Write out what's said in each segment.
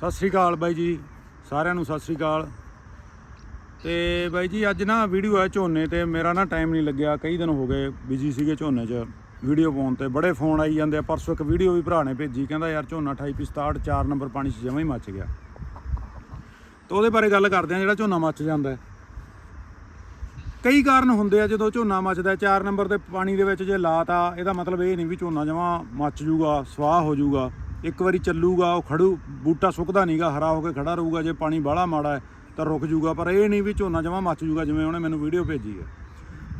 ਸਤਿ ਸ੍ਰੀ ਅਕਾਲ ਬਾਈ ਜੀ, ਸਾਰਿਆਂ ਨੂੰ ਸਤਿ ਸ੍ਰੀ ਅਕਾਲ। ਤੇ ਬਾਈ ਜੀ, ਅੱਜ ਨਾ ਵੀਡੀਓ ਹੈ ਝੋਨੇ ਤੇ, ਮੇਰਾ ਨਾ ਟਾਈਮ ਨਹੀਂ ਲੱਗਿਆ, ਕਈ ਦਿਨ ਹੋ ਗਏ ਬਿਜ਼ੀ ਸੀਗੇ ਝੋਨੇ 'ਚ। ਵੀਡੀਓ ਪਾਉਣ ਤੇ ਬੜੇ ਫੋਨ ਆਈ ਜਾਂਦੇ ਆ, ਪਰਸੋਂ ਇੱਕ ਵੀਡੀਓ ਵੀ ਭਰਾ ਨੇ ਭੇਜੀ, ਕਹਿੰਦਾ ਯਾਰ ਝੋਨਾ 28 67 4 ਨੰਬਰ ਪਾਣੀ 'ਚ ਜਮਾਂ ਹੀ ਮੱਚ ਗਿਆ। ਤਾਂ ਉਹਦੇ ਬਾਰੇ ਗੱਲ ਕਰਦੇ ਆ, ਜਿਹੜਾ ਝੋਨਾ ਮੱਚ ਜਾਂਦਾ ਕਈ ਕਾਰਨ ਹੁੰਦੇ ਆ, ਜਦੋਂ ਝੋਨਾ ਮੱਚਦਾ 4 ਨੰਬਰ ਦੇ ਪਾਣੀ ਦੇ ਵਿੱਚ ਜੇ ਲਾਤਾ, ਇਹਦਾ ਮਤਲਬ ਇਹ ਨਹੀਂ ਵੀ ਝੋਨਾ ਜਮਾਂ ਮੱਚ ਜੂਗਾ ਸਵਾਹ ਹੋ ਜੂਗਾ ਇੱਕ ਵਾਰੀ ਚੱਲੂਗਾ, ਉਹ ਖੜੂ, ਬੂਟਾ ਸੁੱਕਦਾ ਨਹੀਂਗਾ ਹਰਾ ਹੋ ਕੇ ਖੜਾ ਰਹੂਗਾ, ਜੇ ਪਾਣੀ ਬਾਹਲਾ ਮਾੜਾ ਹੈ, ਤਾਂ ਰੁਕ ਜੂਗਾ, ਪਰ ਇਹ ਨਹੀਂ ਵੀ ਝੋਨਾ ਜਮਾਂ ਮੱਚ ਜੂਗਾ, ਜਿਵੇਂ ਉਹਨੇ ਮੈਨੂੰ ਵੀਡੀਓ ਭੇਜੀ ਹੈ।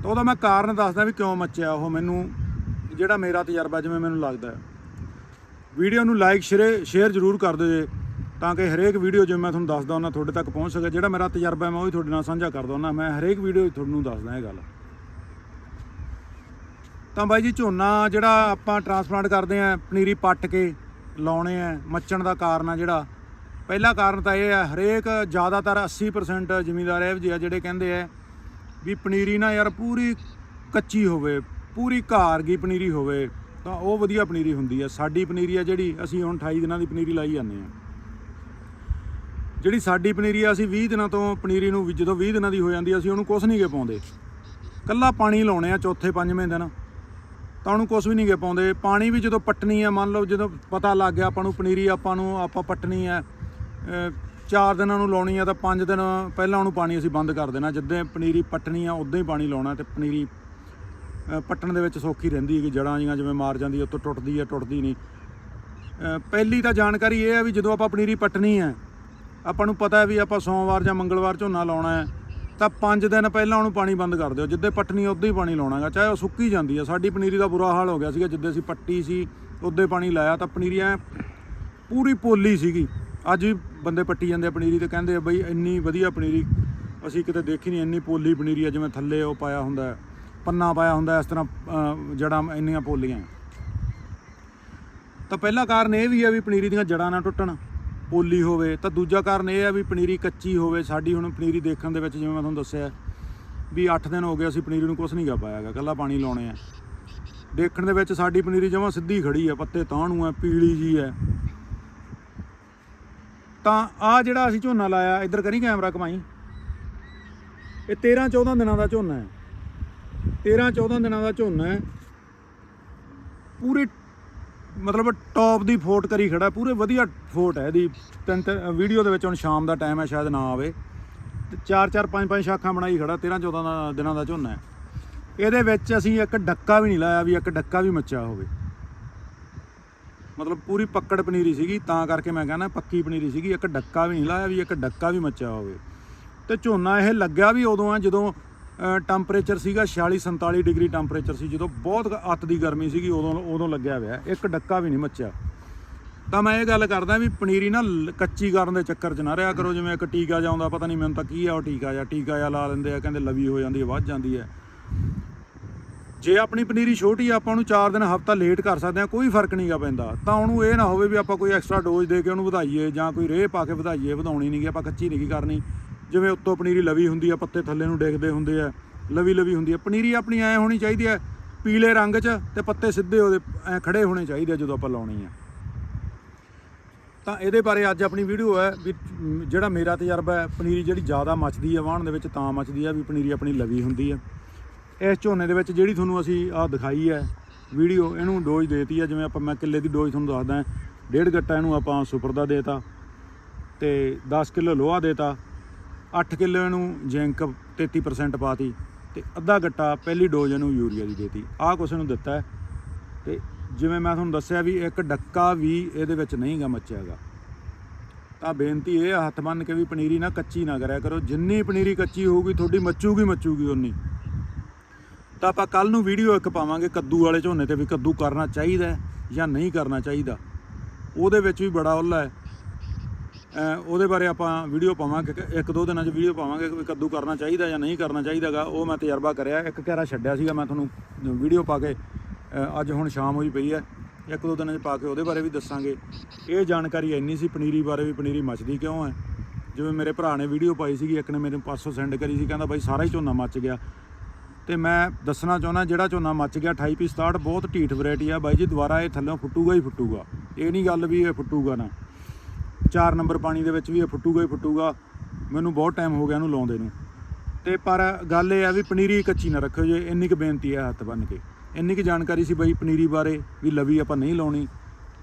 ਤਾਂ ਉਹਦਾ ਮੈਂ ਕਾਰਨ ਦੱਸਦਾ ਵੀ ਕਿਉਂ ਮੱਚਿਆ, ਉਹ ਮੈਨੂੰ, ਜਿਹੜਾ ਮੇਰਾ ਤਜਰਬਾ ਜਿਵੇਂ ਮੈਨੂੰ ਲੱਗਦਾ ਵੀਡੀਓ ਨੂੰ ਲਾਈਕ ਸ਼ੇਅਰ ਸ਼ੇਅਰ ਜ਼ਰੂਰ ਕਰ ਦਿਓ ਜੇ, ਤਾਂ ਕਿ ਹਰੇਕ ਵੀਡੀਓ ਜਿਵੇਂ ਮੈਂ ਤੁਹਾਨੂੰ ਦੱਸਦਾ ਉਹਨਾਂ ਤੁਹਾਡੇ ਤੱਕ ਪਹੁੰਚ ਸਕੇ, ਜਿਹੜਾ ਮੇਰਾ ਤਜਰਬਾ ਹੈ, ਮੈਂ ਉਹ ਹੀ ਤੁਹਾਡੇ ਨਾਲ ਸਾਂਝਾ ਕਰਦਾ ਹੁੰਦਾ, ਮੈਂ ਹਰੇਕ ਵੀਡੀਓ ਤੁਹਾਨੂੰ ਦੱਸਦਾ ਇਹ ਗੱਲ। ਤਾਂ ਬਾਈ ਜੀ, ਝੋਨਾ ਜਿਹੜਾ ਆਪਾਂ ਟਰਾਂਸਪਲਾਂਟ ਕਰਦੇ ਆਂ ਪਨੀਰੀ ਪੱਟ ਕੇ ਲਾਉਣੇ ਆ ਮੱਚਣ ਦਾ ਕਾਰਨ ਆ ਜਿਹੜਾ। ਪਹਿਲਾ ਕਾਰਨ ਤਾਂ ਇਹ ਹੈ ਹਰੇਕ ਜ਼ਿਆਦਾਤਰ 80% ਜ਼ਿਮੀਂਦਾਰ ਇਹੋ ਜਿਹੇ ਆ ਜਿਹੜੇ ਕਹਿੰਦੇ ਆ ਵੀ ਪਨੀਰੀ ਨਾ ਯਾਰ ਪੂਰੀ ਕੱਚੀ ਹੋਵੇ ਪੂਰੀ ਘਾਰਗੀ ਪਨੀਰੀ ਹੋਵੇ ਤਾਂ ਉਹ ਵਧੀਆ ਪਨੀਰੀ ਹੁੰਦੀ ਹੈ ਸਾਡੀ ਪਨੀਰੀ ਆ ਜਿਹੜੀ ਅਸੀਂ ਹੁਣ 28 ਦਿਨਾਂ ਦੀ ਪਨੀਰੀ ਲਾਈ ਜਾਂਦੇ ਆ। ਜਿਹੜੀ ਸਾਡੀ ਪਨੀਰੀ ਆ ਅਸੀਂ 20 ਦਿਨਾਂ ਤੋਂ ਪਨੀਰੀ ਨੂੰ ਵੀ ਜਦੋਂ 20 ਦਿਨਾਂ ਦੀ ਹੋ ਜਾਂਦੀ ਆ, ਅਸੀਂ ਉਹਨੂੰ ਕੁਛ ਨਹੀਂ ਗੇ ਪਾਉਂਦੇ। ਕੱਲਾ ਪਾਣੀ ਲਾਉਣੇ ਆ ਚੌਥੇ ਪੰਜਵੇਂ ਦਿਨ। ਤਾਂ ਉਹਨੂੰ ਕੁਛ ਵੀ ਨਹੀਂ ਗੇ ਪਾਉਂਦੇ। ਪਾਣੀ ਵੀ ਜਦੋਂ ਪੱਟਣੀ ਹੈ ਮੰਨ ਲਓ ਜਦੋਂ ਪਤਾ ਲੱਗ ਗਿਆ ਆਪਾਂ ਨੂੰ ਪਨੀਰੀ, ਆਪਾਂ ਨੂੰ, ਆਪਾਂ ਪੱਟਣੀ ਹੈ ਚਾਰ ਦਿਨਾਂ ਨੂੰ ਲਾਉਣੀ ਆ ਤਾਂ ਪੰਜ ਦਿਨ ਪਹਿਲਾਂ ਉਹਨੂੰ ਪਾਣੀ ਅਸੀਂ ਬੰਦ ਕਰ ਦੇਣਾ। ਜਿੱਦਾਂ ਪਨੀਰੀ ਪੱਟਣੀ ਆ, ਉਦਾਂ ਹੀ ਪਾਣੀ ਲਾਉਣਾ ਤੇ ਪਨੀਰੀ ਪੱਟਣ ਦੇ ਵਿੱਚ ਸੌਖੀ ਰਹਿੰਦੀ ਹੈ ਕਿ ਜੜਾਂ ਜੀਆਂ ਜਿਵੇਂ ਮਾਰ ਜਾਂਦੀ ਆ, ਉੱਤੋਂ ਟੁੱਟਦੀ ਆ, ਟੁੱਟਦੀ ਨਹੀਂ। ਪਹਿਲੀ ਤਾਂ ਜਾਣਕਾਰੀ ਇਹ ਹੈ ਵੀ ਜਦੋਂ ਆਪਾਂ ਪਨੀਰੀ ਪੱਟਣੀ ਹੈ ਆਪਾਂ ਨੂੰ ਪਤਾ ਵੀ ਆਪਾਂ ਸੋਮਵਾਰ ਜਾਂ ਮੰਗਲਵਾਰ ਝੋਨਾ ਲਾਉਣਾ ਹੈ ਤਾਂ 5 ਦਿਨ ਪਹਿਲਾਂ ਉਹਨੂੰ ਪਾਣੀ ਬੰਦ ਕਰ ਦਿਓ ਜਿੱਦੇ ਪੱਟਣੀ ਉਦੋਂ ਹੀ ਪਾਣੀ ਲਾਉਣਾਗਾ ਚਾਹੇ ਉਹ ਸੁੱਕੀ ਜਾਂਦੀ ਆ। ਸਾਡੀ ਪਨੀਰੀ ਦਾ ਬੁਰਾ ਹਾਲ ਹੋ ਗਿਆ ਸੀਗਾ ਜਿੱਦੇ ਅਸੀਂ ਪੱਟੀ ਸੀ ਉਦੋਂ ਪਾਣੀ ਲਾਇਆ ਤਾਂ ਪਨੀਰੀ ਐ ਪੂਰੀ ਪੋਲੀ ਸੀਗੀ। ਅੱਜ ਵੀ ਬੰਦੇ ਪੱਟੀ ਜਾਂਦੇ ਆ ਪਨੀਰੀ ਤੇ ਕਹਿੰਦੇ ਆ ਬਈ ਇੰਨੀ ਵਧੀਆ ਪਨੀਰੀ ਅਸੀਂ ਕਿਤੇ ਦੇਖੀ ਨਹੀਂ ਇੰਨੀ ਪੋਲੀ ਪਨੀਰੀ ਆ ਜਿਵੇਂ ਥੱਲੇ ਉਹ ਪਾਇਆ ਹੁੰਦਾ ਪੰਨਾ ਪਾਇਆ ਹੁੰਦਾ ਇਸ ਤਰ੍ਹਾਂ ਅਹ, ਜੜਾਂ ਇੰਨੀਆਂ ਪੋਲੀਆਂ ਤਾਂ ਪਹਿਲਾ ਕਾਰਨ ਇਹ ਵੀ ਹੈ ਵੀ ਪਨੀਰੀ ਦੀਆਂ ਜੜਾਂ ਨਾ ਟੁੱਟਣ। ਪੋਲੀ ਹੋਵੇ, ਤਾਂ ਦੂਜਾ ਕਾਰਨ ਇਹ ਹੈ ਵੀ ਪਨੀਰੀ ਕੱਚੀ ਹੋਵੇ, ਸਾਡੀ ਹੁਣ ਪਨੀਰੀ ਦੇਖਣ ਦੇ ਵਿੱਚ ਜਿਵੇਂ ਮੈਂ ਤੁਹਾਨੂੰ ਦੱਸਿਆ, ਵੀ 8 ਦਿਨ ਹੋ ਗਏ ਅਸੀਂ ਪਨੀਰੀ ਨੂੰ ਕੁਝ ਨਹੀਂ ਗਾ ਪਾਇਆਗਾ ਕੱਲਾ ਪਾਣੀ ਲਾਉਣੇ ਆ। ਦੇਖਣ ਦੇ ਵਿੱਚ ਸਾਡੀ ਪਨੀਰੀ ਜਮਾਂ ਸਿੱਧੀ ਖੜੀ ਆ, ਪੱਤੇ ਤਾਂ ਨੂੰ ਆ, ਪੀਲੀ ਜੀ ਹੈ ਤਾਂ ਆ ਜਿਹੜਾ ਅਸੀਂ ਝੋਨਾ ਲਾਇਆ, ਇੱਧਰ ਕਰੀ ਕੈਮਰਾ ਕਮਾਈ ਇਹ 13 14 ਦਿਨਾਂ ਦਾ ਝੋਨਾ ਹੈ। 13 14 ਦਿਨਾਂ ਦਾ ਝੋਨਾ ਹੈ। ਪੂਰੀ ਮਤਲਬ ਟੌਪ ਦੀ ਫੋਟ ਕਰੀ ਖੜਾ, ਪੂਰੇ ਵਧੀਆ ਫੋਟ ਹੈ ਇਹਦੀ। ਤਿੰਨ ਤਿੰਨ ਵੀਡੀਓ ਦੇ ਵਿੱਚ ਹੁਣ ਸ਼ਾਮ ਦਾ ਟਾਈਮ ਹੈ, ਸ਼ਾਇਦ ਨਾ ਆਵੇ। ਤੇ ਚਾਰ ਚਾਰ ਪੰਜ ਪੰਜ ਸ਼ਾਖਾਂ ਬਣਾਈ ਖੜਾ 13 14 ਦਿਨਾਂ ਦਾ ਝੋਨਾ ਹੈ। ਇਹਦੇ ਵਿੱਚ ਅਸੀਂ ਇੱਕ ਡੱਕਾ ਵੀ ਨਹੀਂ ਲਾਇਆ ਵੀ ਇੱਕ ਡੱਕਾ ਵੀ ਮੱਚਿਆ ਹੋਵੇ। ਮਤਲਬ ਪੂਰੀ ਪੱਕੜ ਪਨੀਰੀ ਸੀਗੀ, ਤਾਂ ਕਰਕੇ ਮੈਂ ਕਹਿੰਦਾ ਪੱਕੀ ਪਨੀਰੀ ਸੀਗੀ, ਇੱਕ ਡੱਕਾ ਵੀ ਨਹੀਂ ਲਾਇਆ ਵੀ ਇੱਕ ਡੱਕਾ ਵੀ ਮੱਚਿਆ ਹੋਵੇ। ਤੇ ਝੋਨਾ ਇਹ ਲੱਗਿਆ ਵੀ ਉਦੋਂ ਆ ਜਦੋਂ ਟੈਂਪਰੇਚਰ ਸੀਗਾ 46 47 ਡਿਗਰੀ ਟੈਂਪਰੇਚਰ ਸੀ। ਜਦੋਂ ਬਹੁਤ ਅੱਤ ਦੀ ਗਰਮੀ ਸੀਗੀ, ਉਦੋਂ ਉਦੋਂ ਲੱਗਿਆ ਹੋਇਆ। ਇੱਕ ਡੱਕਾ ਵੀ ਨਹੀਂ ਮੱਚਿਆ। ਤਾਂ ਮੈਂ ਇਹ ਗੱਲ ਕਰਦਾ ਵੀ ਪਨੀਰੀ ਨਾ ਲ- ਕੱਚੀ ਕਰਨ ਦੇ ਚੱਕਰ 'ਚ ਨਾ ਰਿਹਾ ਕਰੋ। ਜਿਵੇਂ ਇੱਕ ਟੀਕਾ ਜਾਉਂਦਾ ਪਤਾ ਨਹੀਂ ਮੈਨੂੰ ਤਾਂ ਕੀ ਆ ਉਹ ਟੀਕਾ ਜਾਂ ਟੀਕਾ ਜਾਂ ਲਾ ਲੈਂਦੇ ਆ, ਕਹਿੰਦੇ ਲਵੀ ਹੋ ਜਾਂਦੀ ਹੈ, ਵੱਧ ਜਾਂਦੀ ਹੈ। ਜੇ ਆਪਣੀ ਪਨੀਰੀ ਛੋਟੀ ਆ, ਆਪਾਂ ਉਹਨੂੰ 4 ਦਿਨ, ਹਫਤਾ ਲੇਟ ਕਰ ਸਕਦੇ ਆ, ਕੋਈ ਫ਼ਰਕ ਨਹੀਂਗਾ ਪੈਂਦਾ। ਤਾਂ ਉਹਨੂੰ ਇਹ ਨਾ ਹੋਵੇ ਵੀ ਆਪਾਂ ਕੋਈ ਐਕਸਟਰਾ ਡੋਜ਼ ਦੇ ਕੇ ਉਹਨੂੰ ਵਧਾਈਏ ਜਾਂ ਕੋਈ ਰੇਹ ਪਾ ਕੇ ਵਧਾਈਏ, ਵਧਾਉਣੀ ਨਹੀਂਗੀ ਆਪਾਂ ਕੱਚੀ ਨਹੀਂ ਕਰਨੀ। ਜਿਵੇਂ ਉੱਤੋਂ ਪਨੀਰੀ ਲਵੀ ਹੁੰਦੀ ਆ, ਪੱਤੇ ਥੱਲੇ ਨੂੰ ਡਿੱਗਦੇ ਹੁੰਦੇ ਆ, ਲਵੀ ਲਵੀ ਹੁੰਦੀ ਆ। ਪਨੀਰੀ ਆਪਣੀ ਐ ਹੋਣੀ ਚਾਹੀਦੀ ਹੈ ਪੀਲੇ ਰੰਗ 'ਚ ਤੇ ਪੱਤੇ ਸਿੱਧੇ ਉਹਦੇ ਐ ਖੜੇ ਹੋਣੇ ਚਾਹੀਦੇ ਆ ਜਦੋਂ ਆਪਾਂ ਲਾਉਣੀ ਆ। ਤਾਂ ਇਹਦੇ ਬਾਰੇ ਅੱਜ ਆਪਣੀ ਵੀਡੀਓ ਹੈ ਵੀ ਜਿਹੜਾ ਮੇਰਾ ਤਜਰਬਾ ਹੈ, ਪਨੀਰੀ ਜਿਹੜੀ ਜ਼ਿਆਦਾ ਮੱਚਦੀ ਹੈ ਵਾਹਣ ਦੇ ਵਿੱਚ ਤਾਂ ਮੱਚਦੀ ਹੈ ਵੀ ਪਨੀਰੀ ਆਪਣੀ ਲਵੀ ਹੁੰਦੀ ਹੈ ਇਸ ਝੋਨੇ ਦੇ ਵਿੱਚ ਜਿਹੜੀ ਤੁਹਾਨੂੰ ਅਸੀਂ ਆ ਦਿਖਾਈ ਹੈ ਵੀਡੀਓ, ਇਹਨੂੰ ਡੋਜ਼ ਦੇਤੀ ਹੈ ਜਿਵੇਂ ਆਪਾਂ ਮੈਂ ਕਿੱਲੇ ਦੀ ਡੋਜ਼ ਤੁਹਾਨੂੰ ਦੱਸਦਾ, ਡੇਢ ਗੱਟਾ ਇਹਨੂੰ ਆਪਾਂ ਸੁਪਰ ਦਾ ਦੇਤਾ ਤੇ 10 ਕਿਲੋ ਲੋਹਾ ਦੇਤਾ। 8 ਕਿਲੋ ਇਹਨੂੰ ਜ਼ਿੰਕ 33% ਪਾਤੀ ਤੇ ਅੱਧਾ ਗੱਟਾ ਪਹਿਲੀ ਡੋਜ਼ ਇਹਨੂੰ ਯੂਰੀਆ ਦੀ ਦੇਤੀ। ਆਹ ਕੁਛ ਨੂੰ ਦਿੱਤਾ ਹੈ। ਤੇ ਜਿਵੇਂ ਮੈਂ ਤੁਹਾਨੂੰ ਦੱਸਿਆ ਵੀ ਇੱਕ ਡੱਕਾ ਵੀ ਇਹਦੇ ਵਿੱਚ ਨਹੀਂਗਾ ਮੱਚਿਆਗਾ ਤਾਂ ਬੇਨਤੀ ਇਹ ਆ, ਹੱਥ ਬੰਨ ਕੇ ਵੀ ਪਨੀਰੀ ਨਾ ਕੱਚੀ ਨਾ ਕਰਿਆ ਕਰੋ। ਜਿੰਨੀ ਪਨੀਰੀ ਕੱਚੀ ਹੋਊਗੀ, ਤੁਹਾਡੀ ਮੱਚੂਗੀ ਮੱਚੂਗੀ ਉਨੀ ਤਾਂ ਆਪਾਂ ਕੱਲ ਨੂੰ ਵੀਡੀਓ ਇੱਕ ਪਾਵਾਂਗੇ ਕੱਦੂ ਵਾਲੇ ਝੋਨੇ ਤੇ ਵੀ ਕੱਦੂ ਕਰਨਾ ਚਾਹੀਦਾ ਜਾਂ ਨਹੀਂ ਕਰਨਾ ਚਾਹੀਦਾ। ਉਹਦੇ ਵਿੱਚ ਵੀ ਬੜਾ ਉੱਲਾ ਹੈ। ਉਹਦੇ ਬਾਰੇ ਆਪਾਂ ਵੀਡੀਓ ਪਾਵਾਂਗੇ ਇੱਕ ਦੋ ਦਿਨਾਂ 'ਚ ਵੀਡੀਓ ਪਾਵਾਂਗੇ ਕਿ ਵੀ ਕੱਦੂ ਕਰਨਾ ਚਾਹੀਦਾ ਜਾਂ ਨਹੀਂ ਕਰਨਾ ਚਾਹੀਦਾਗਾ। ਉਹ ਮੈਂ ਤਜਰਬਾ ਕਰਿਆ, ਇੱਕ ਘੇਰਾ ਛੱਡਿਆ ਸੀਗਾ ਮੈਂ ਤੁਹਾਨੂੰ ਵੀਡੀਓ ਪਾ ਕੇ। ਅੱਜ ਹੁਣ ਸ਼ਾਮ ਹੋਈ ਪਈ ਹੈ, ਇੱਕ ਦੋ ਦਿਨਾਂ 'ਚ ਪਾ ਕੇ ਉਹਦੇ ਬਾਰੇ ਵੀ ਦੱਸਾਂਗੇ। ਇਹ ਜਾਣਕਾਰੀ ਇੰਨੀ ਸੀ ਪਨੀਰੀ ਬਾਰੇ ਵੀ ਪਨੀਰੀ ਮੱਚਦੀ ਕਿਉਂ ਹੈ? ਜਿਵੇਂ ਮੇਰੇ ਭਰਾ ਨੇ ਵੀਡੀਓ ਪਾਈ ਸੀਗੀ, ਇੱਕ ਨੇ ਮੇਰੇ ਪਾਸੋਂ ਸੈਂਡ ਕਰੀ ਸੀ, ਕਹਿੰਦਾ ਬਾਈ ਸਾਰਾ ਹੀ ਝੋਨਾ ਮੱਚ ਗਿਆ। ਤੇ ਮੈਂ ਦੱਸਣਾ ਚਾਹੁੰਦਾ, ਜਿਹੜਾ ਝੋਨਾ ਮੱਚ ਗਿਆ 28 ਪੀ 67 ਬਹੁਤ ਢੀਠ ਵੈਰਾਈਟੀ ਆ ਬਾਈ ਜੀ, ਦੁਬਾਰਾ ਇਹ ਥੱਲੋਂ ਫੁੱਟੂਗਾ ਹੀ ਫੁੱਟੂਗਾ। ਇਹ ਨਹੀਂ ਗੱਲ ਵੀ ਇਹ ਫੁੱਟੂਗਾ ਨਾ। 4 ਨੰਬਰ ਪਾਣੀ ਦੇ ਵਿੱਚ ਵੀ ਇਹ ਫੁੱਟੂਗਾ ਹੀ ਫੁੱਟੂਗਾ। ਮੈਨੂੰ ਬਹੁਤ ਟਾਈਮ ਹੋ ਗਿਆ ਇਹਨੂੰ ਲਾਉਂਦੇ ਨੂੰ। ਤੇ ਪਰ ਗੱਲ ਇਹ ਆ ਵੀ ਪਨੀਰੀ ਕੱਚੀ ਨਾ ਰੱਖਿਓ ਜੇ, ਇੰਨੀ ਕੁ ਬੇਨਤੀ ਹੈ ਹੱਥ ਬੰਨ ਕੇ। ਇੰਨੀ ਕੁ ਜਾਣਕਾਰੀ ਸੀ ਬਈ ਪਨੀਰੀ ਬਾਰੇ ਵੀ ਲਵੀ ਆਪਾਂ ਨਹੀਂ ਲਾਉਣੀ।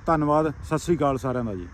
ਧੰਨਵਾਦ, ਸਤਿ ਸ੍ਰੀ ਅਕਾਲ ਸਾਰਿਆਂ ਦਾ ਜੀ।